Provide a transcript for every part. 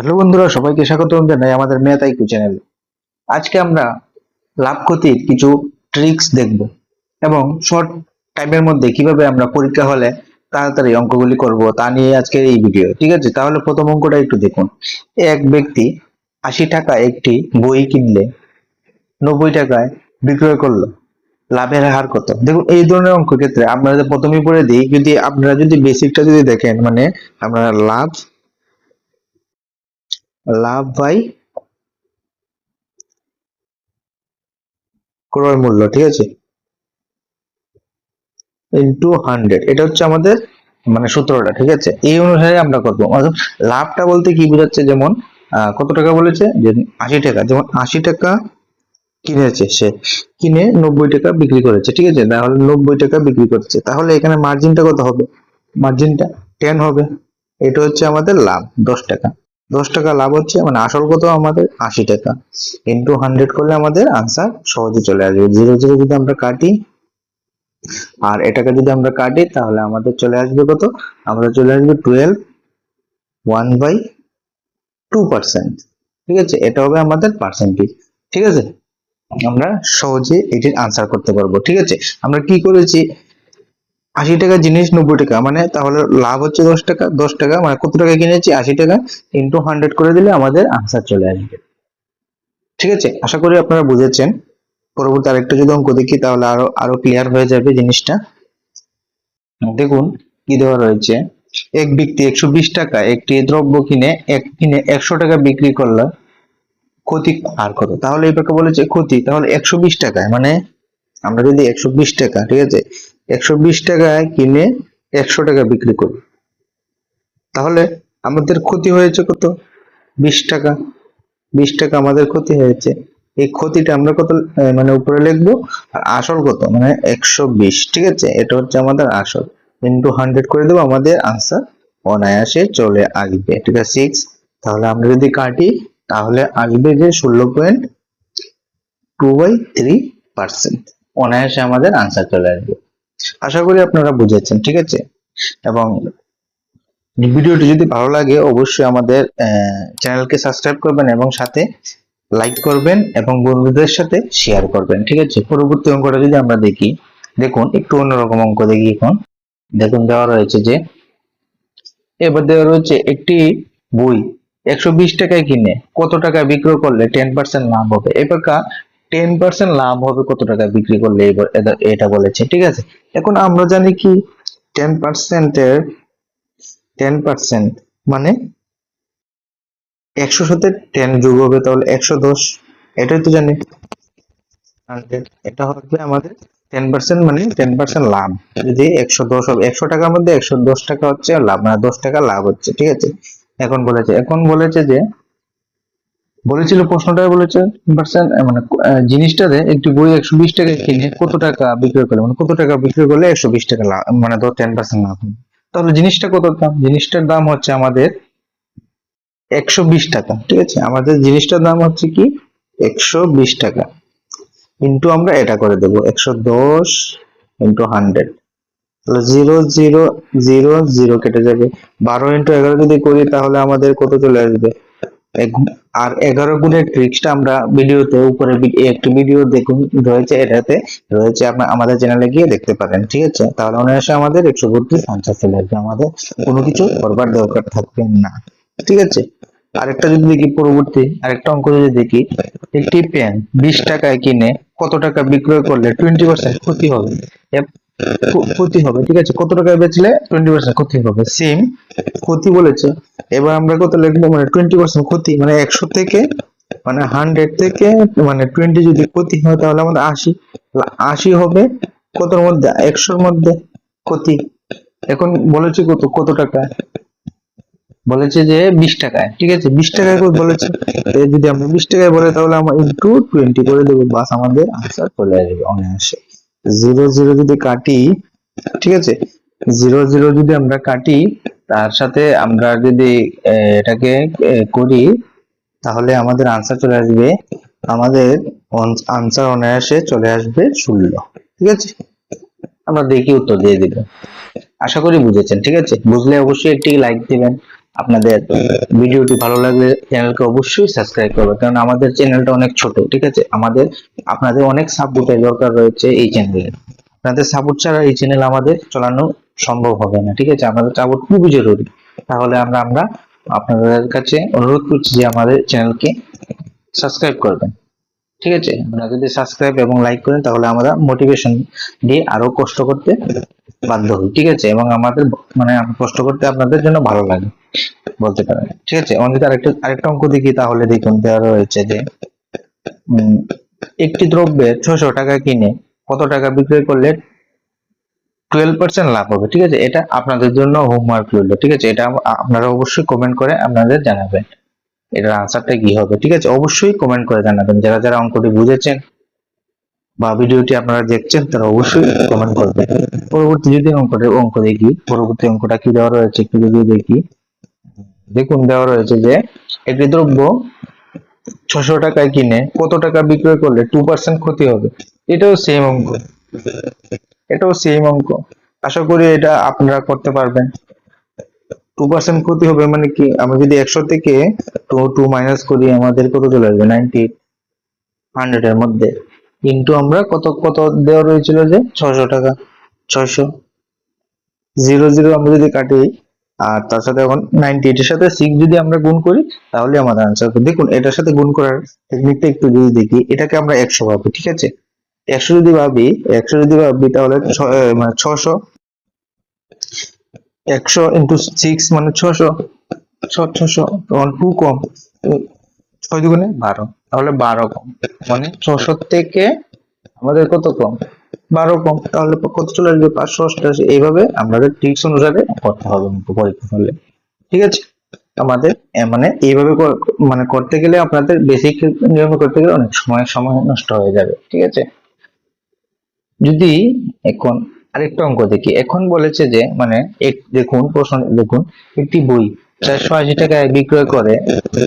Hello বন্ধুরা, সবাইকে স্বাগতম জানাই আমাদের ম্যাথ আইকিউ চ্যানেলে আজকে আমরা লাভ ক্ষতির কিছু ট্রিক্স দেখব এবং শর্ট টাইমের মধ্যে কীভাবে আমরা পরীক্ষা হলে তাড়াতাড়ি অঙ্কগুলি করব তা নিয়ে আজকের এই ভিডিও ঠিক আছে? তাহলে প্রথম অঙ্কটা একটু দেখুন। এক ব্যক্তি আশি টাকা একটি বই কিনলে নব্বই টাকায় বিক্রয় করল। লাভের হার কত? দেখুন, এই ধরনের অঙ্ক ক্ষেত্রে আমরা প্রথমেই পড়ে দিই, যদি আপনারা যদি বেসিকটা যদি দেখেন মানে আমরা লাভ লাভ বাই ক্রয় মূল্য, ঠিক আছে? ইন্টু হান্ড্রেড এটা হচ্ছে আমাদের মানে সূত্রটা, ঠিক আছে? এই অনুসারে আমরা করব। লাভটা বলতে কি বোঝাচ্ছে? যেমন কত টাকা বলেছে? যে আশি টাকা। যেমন আশি টাকা কিনেছে সে, কিনে নব্বই টাকা বিক্রি করেছে, ঠিক আছে? তাহলে নব্বই টাকা বিক্রি করছে। তাহলে এখানে মার্জিনটা কত হবে? মার্জিনটা টেন হবে। এটা হচ্ছে আমাদের লাভ, দশ টাকা। দশ টাকা লাভ হচ্ছে মানে আসল কত আমাদের আশি টাকা। ইন্টু হান্ড্রেড করলে আমাদের আনসার সহজে চলে আসবে। জিরো জিরো যদি আমরা কাটি, আর এটাকে যদি আমরা কাটি, তাহলে আমাদের চলে আসবে কত? আমাদের চলে আসবে twelve one by two percent ঠিক আছে? এটা হবে আমাদের পার্সেন্টেজ ঠিক আছে? আমরা সহজে এটির আনসার করতে পারব। ঠিক আছে? আমরা কি করেছি? আশি টাকা জিনিস নব্বই টাকা মানে তাহলে লাভ হচ্ছে দশ টাকা দশ টাকা মানে কত টাকা কিনেছি? আশি টাকা ইন্টু হান্ড্রেড করে দিলে আমাদের আনসার চলে আসবে। ঠিক আছে? আশা করি আপনারা বুঝেছেন। পরবর্তী আরেকটা যদি অঙ্ক দেখি, তাহলে আরও আরও ক্লিয়ার হয়ে যাবে জিনিসটা। দেখুন কি দেওয়া রয়েছে। এক ব্যক্তি একশো বিশ টাকা একটি দ্রব্য কিনে, এক কিনে একশো টাকা বিক্রি করলে ক্ষতি আর কত? তাহলে এই বলেছে ক্ষতি, তাহলে একশো বিশ টাকায় মানে আমরা যদি একশো বিশ টাকা, ঠিক আছে একশো বিশ টাকায় কিনে একশো টাকা বিক্রি করি তাহলে আমাদের ক্ষতি হয়েছে কত? বিশ টাকা। বিশ টাকা আমাদের ক্ষতি হয়েছে। এই ক্ষতিটা আমরা কত মানে উপরে লিখব? আর আসল কত? মানে একশো বিশ, ঠিক আছে? এটা হচ্ছে আমাদের আসল। করে দেবো, আমাদের আনসার অনায়াসে চলে আসবে, ঠিক আছে, সিক্স? তাহলে আমরা যদি কাটি, তাহলে আসবে যে ষোলো point two by three percent. অনায়াসে আমাদের আনসার চলে আসবে। আশা করি আপনারা বুঝেছেন, ঠিক আছে? এবং ভিডিওটি যদি ভালো লাগে, অবশ্যই আমাদের চ্যানেলকে সাবস্ক্রাইব করবেন এবং সাথে লাইক করবেন এবং বন্ধুদের সাথে শেয়ার করবেন, ঠিক আছে? পরবর্তী অঙ্কটা যদি আমরা দেখি, দেখুন, একটু অন্যরকম অঙ্ক দেখি এখন। দেখুন, দেওয়া রয়েছে যে, এবার দেওয়া রয়েছে একটি বই, একশো বিশ টাকায় কিনে, কত টাকা বিক্রয় করলে টেন পার্সেন্ট লাভ হবে? এবার টেন পার্সেন্ট লাভ হবে কত টাকা বিক্রি করলে এটা- বলেছে, ঠিক আছে? এখন আমরা জানি কি টেন পার্সেন্টের টেন পার্সেন্ট মানে একশো সাথে টেন যোগ হবে, তাহলে একশো দশ, এটাই তো জানি। এটা হবে আমাদের টেন পার্সেন্ট মানে টেন পার্সেন্ট লাভ। যদি একশো দশ হবে, একশো টাকার মধ্যে একশো দশ টাকা হচ্ছে লাভ মানে দশ টাকা লাভ হচ্ছে, ঠিক আছে? এখন বলেছে এখন বলেছে যে বলেছিল প্রশ্নটা বলেছে পার্সেন্ট মানে জিনিসটাতে একটি বই একশো বিশ টাকায় কিনে কত টাকা বিক্রয় করলে? মানে কত টাকা বিক্রয় করলে একশো বিশ টাকা লাভ মানে ধর টেন পার্সেন্ট লাভ তাহলে জিনিসটা কত দাম? জিনিসটার দাম হচ্ছে আমাদের একশো বিশ টাকা, ঠিক আছে? আমাদের জিনিসটার দাম হচ্ছে কি? একশো বিশ টাকা। ইন্টু আমরা এটা করে দেবো, একশো দশ ইন্টু হান্ড্রেড। তাহলে জিরো জিরো জিরো জিরো কেটে যাবে। বারো ইন্টু এগারো যদি করি তাহলে আমাদের কত চলে আসবে? আর এগারো গুণের ট্রিক্সটা আমরা ভিডিওতে উপরে একটি ভিডিও দেখুন, রয়েছে এটাতে, রয়েছে আপনার আমাদের চ্যানেলে গিয়ে দেখতে পারেন, ঠিক আছে? তাহলে অনায়াসে আমাদের একশো বত্রিশ, পঞ্চাশ আসবে। আমাদের কোনো কিছু করবার দরকার থাকবে না, ঠিক আছে? আরেকটা যদি দেখি পরবর্তী, আরেকটা অঙ্ক যদি দেখি, একটি পেন বিশ টাকায় কিনে কত টাকা বিক্রয় করলে টোয়েন্টি পার্সেন্ট ক্ষতি হবে? ক্ষতি হবে ঠিক আছে? কত টাকায় বেচলে? টোয়েন্টি পার্সেন্ট ক্ষতি হবে সেম ক্ষতি বলেছে। এবার আমরা কত লিখব? মানে টোয়েন্টি পার্সেন্ট ক্ষতি মানে একশো থেকে মানে হান্ড্রেড থেকে মানে টোয়েন্টি যদি ক্ষতি হয় তাহলে আমাদের আশি আশি হবে কতর মধ্যে? একশোর মধ্যে ক্ষতি। এখন বলেছে কত কত টাকা বলেছে যে বিশ টাকায় ঠিক আছে? বিশ টাকায় করে বলেছে? যদি আমরা বিশ টাকায় বলে তাহলে আমরা ইন্টু টোয়েন্টি করে দেবো বাস আমাদের আনসার চলে আসবে অনায়াসে। জিরো জিরো যদি কাটি, ঠিক আছে? জিরো জিরো যদি আমরা কাটি, তার সাথে আমরা যদি এটাকে করি, তাহলে আমাদের আনসার চলে আসবে, আমাদের আনসার অনায়াসে চলে আসবে ষোলো, ঠিক আছে? আমরা দেখি উত্তর দিয়ে দিব। আশা করি বুঝেছেন, ঠিক আছে? বুঝলে অবশ্যই একটি লাইক দিবেন। আপনাদের ভিডিওটি ভালো লাগলে চ্যানেলকে অবশ্যই সাবস্ক্রাইব করবে কারণ আমাদের চ্যানেলটা অনেক ছোট, ঠিক আছে? আমাদের, আপনাদের অনেক সাপোর্টের দরকার রয়েছে এই চ্যানেলে আপনাদের সাপোর্ট ছাড়া এই চ্যানেল আমাদের চালানো সম্ভব হবে না, ঠিক আছে? আমাদের সাপোর্ট খুবই জরুরি। তাহলে আমরা আমরা আপনাদের কাছে অনুরোধ করছি যে আমাদের চ্যানেলকে সাবস্ক্রাইব করবেন। ঠিক আছে? আপনারা যদি সাবস্ক্রাইব এবং লাইক করেন, তাহলে আমরা মোটিভেশন দিয়ে আরও কষ্ট করতে বাধ্য হই, ঠিক আছে? এবং আমাদের মানে কষ্ট করতে আপনাদের জন্য ভালো লাগে, বলতে পারেন, ঠিক আছে? যদি আরেকটা আরেকটা অঙ্ক দেখি, তাহলে দেখুন দেওয়া রয়েছে যে একটি দ্রব্যের ছশো টাকা কিনে কত টাকা বিক্রয় করলে টুয়েলভ পার্সেন্ট লাভ হবে, ঠিক আছে? এটা আপনাদের জন্য হোমওয়ার্ক রইল, ঠিক আছে? এটা আপনারা অবশ্যই কমেন্ট করে আপনাদের জানাবেন। এটার আনসারটা কি হবে? ঠিক আছে? অবশ্যই কমেন্ট করে জানাবেন। যারা যারা অঙ্কটি বুঝেছেন বা ভিডিওটি আপনারা দেখছেন, তারা অবশ্যই কমেন্ট করবেন। পরবর্তী যদি অঙ্কটা, অঙ্ক দেখি, পরবর্তী অঙ্কটা কি দেওয়া রয়েছে? একটু যদি দেখি। দেখুন, দেওয়া রয়েছে যে একটি দ্রব্য ছশো টাকায় কিনে কত টাকা বিক্রয় করলে টু পার্সেন্ট ক্ষতি হবে? এটাও সেম অঙ্ক। এটাও সেম অঙ্ক। আশা করি এটা আপনারা করতে পারবেন। টু পার্সেন্ট ক্ষতি হবে মানে কি? আমরা যদি একশো থেকে টু টু মাইনাস করি, আমাদের কত চলে আসবে? নাইনটি হান্ড্রেড এর মধ্যে। কিন্তু আমরা কত কত দেওয়া রয়েছিল যে? ছশো টাকা, ছয়শো। জিরো জিরো আমরা যদি কাটি, আর তার সাথে এখন নাইনটি এটার সাথে সিক্স যদি আমরা গুণ করি, তাহলে আমাদের আনসার দেখুন, এটার সাথে গুণ করার টেকনিকটা একটু যদি দেখি, এটাকে আমরা একশো ভাবি, ঠিক আছে? একশো যদি ভাবি, একশো যদি ভাবি, তাহলে মানে ছশো একশো ইন্টু সিক্স মানে ছশো ছশো তখন টু কম ছয় দুগুণে বারো, তাহলে বারো কম মানে ছশো থেকে আমাদের কত কম? বারো কম, তাহলে কত চলে আসবে? পাঁচশো অষ্টাশি, এইভাবে আমাদের ট্রিক্স অনুসারে করতে হবে পরীক্ষা হলে, ঠিক আছে? আমাদের মানে এইভাবে মানে করতে গেলে আপনাদের বেসিক নিয়মে করতে গেলে অনেক সময় সময় নষ্ট হয়ে যাবে, ঠিক আছে? যদি এখন আরেকটা অঙ্ক দেখি। এখন বলেছে যে মানে দেখুন, প্রশ্ন, দেখুন, একটি বই চারশো আশি টাকায় বিক্রয় করে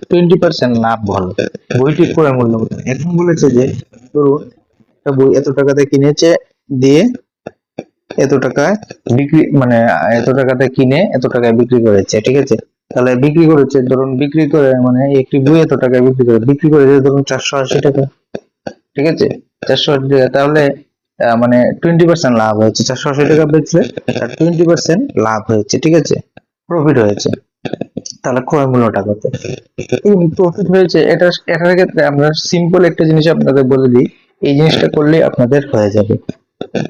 টোয়েন্টি পার্সেন্ট লাভ হলো বইটির ক্রয় মূল্য এখন বলেছে যে, ধরুন, একটা বই এত টাকাতে কিনেছে দিয়ে এত টাকায় বিক্রি মানে এত টাকাতে কিনে এত টাকায় বিক্রি করেছে, ঠিক আছে? তাহলে বিক্রি করেছে, ধরুন, বিক্রি করে মানে একটি বই এত টাকায় বিক্রি করে, বিক্রি করেছে, ধরুন, চারশো আশি টাকা, ঠিক আছে? চারশো আশি টাকা, তাহলে মানে টোয়েন্টি পার্সেন্ট লাভ হয়েছে। চারশো আশি টাকা বেচলে টোয়েন্টি পার্সেন্ট লাভ হয়েছে, ঠিক আছে? প্রফিট হয়েছে। তাহলে ক্রয় মূল্যটা কত? প্রফিট হয়েছে, এটা, এটার ক্ষেত্রে আমরা সিম্পল একটা জিনিস আপনাদের বলে দিই। এই জিনিসটা করলে আপনাদের হয়ে যাবে।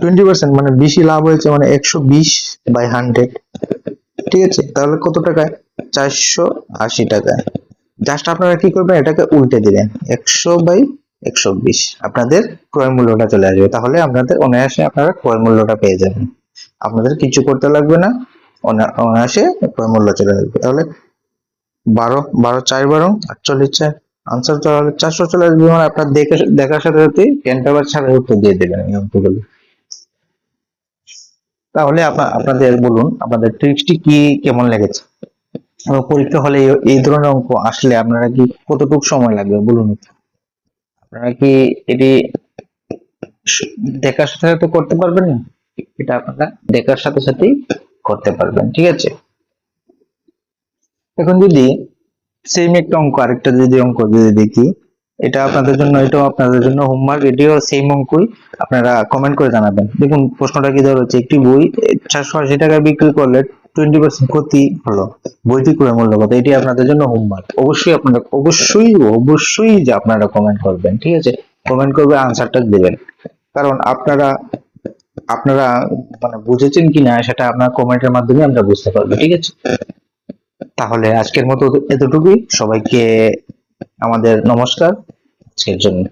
টোয়েন্টি পার্সেন্ট মানে বেশি লাভ হয়েছে মানে একশো বিশ বাই হান্ড্রেড ঠিক আছে? তাহলে কত টাকায়? চারশো আশি টাকায়। জাস্ট আপনারা কি করবেন? এটাকে উল্টে দিবেন। একশো বাই একশো বিশ আপনাদের ক্রয় মূল্যটা চলে আসবে। তাহলে আপনাদের অনায়াসে আপনারা ক্রয় মূল্যটা পেয়ে যাবেন। আপনাদের কিছু করতে লাগবে না। অনায়াসে ক্রয় মূল্য চলে আসবে। তাহলে বারো বারো চার বারো, আটচল্লিশ চার। আনসার তাহলে চারশো চলে আসবে। মানে আপনার দেখে, দেখার সাথে সাথে উত্তর দিয়ে দেবেন এই অঙ্কগুলো। তাহলে আপনা- আপনাদের বলুন, আপনাদের ট্রিক্সটি কি, কেমন লেগেছে? পরীক্ষা হলে এই- ধরনের অঙ্ক আসলে আপনারা কি কতটুকু সময় লাগবে? বলুন। আপনারা কি এটি দেখার সাথে সাথে করতে পারবেন? না এটা আপনারা দেখার সাথে সাথেই করতে পারবেন, ঠিক আছে? এখন যদি সেম একটা অঙ্ক, আরেকটা যদি অঙ্ক যদি দেখি, এটা আপনাদের জন্য, এটাও আপনাদের জন্য হোমওয়ার্ক এটিও সেম অঙ্কই, আপনারা কমেন্ট করে জানাবেন। দেখুন, প্রশ্নটা কি হচ্ছে একটি বই, চারশো আশি টাকা বিক্রি করলে টোয়েন্টি পার্সেন্ট ক্ষতি হলো বইটি ক্রয় মূল্য কত এটি আপনাদের জন্য হোমওয়ার্ক অবশ্যই আপনারা, অবশ্যই অবশ্যই যে আপনারা কমেন্ট করবেন, ঠিক আছে? কমেন্ট করবে আনসারটা দেবেন। কারণ আপনারা আপনারা মানে বুঝেছেন কিনা সেটা আপনার কমেন্টের মাধ্যমে আমরা বুঝতে পারব, ঠিক আছে? তাহলে আজকের মতো এতটুকুই। সবাইকে আমাদের নমস্কার। আজকের জন্য।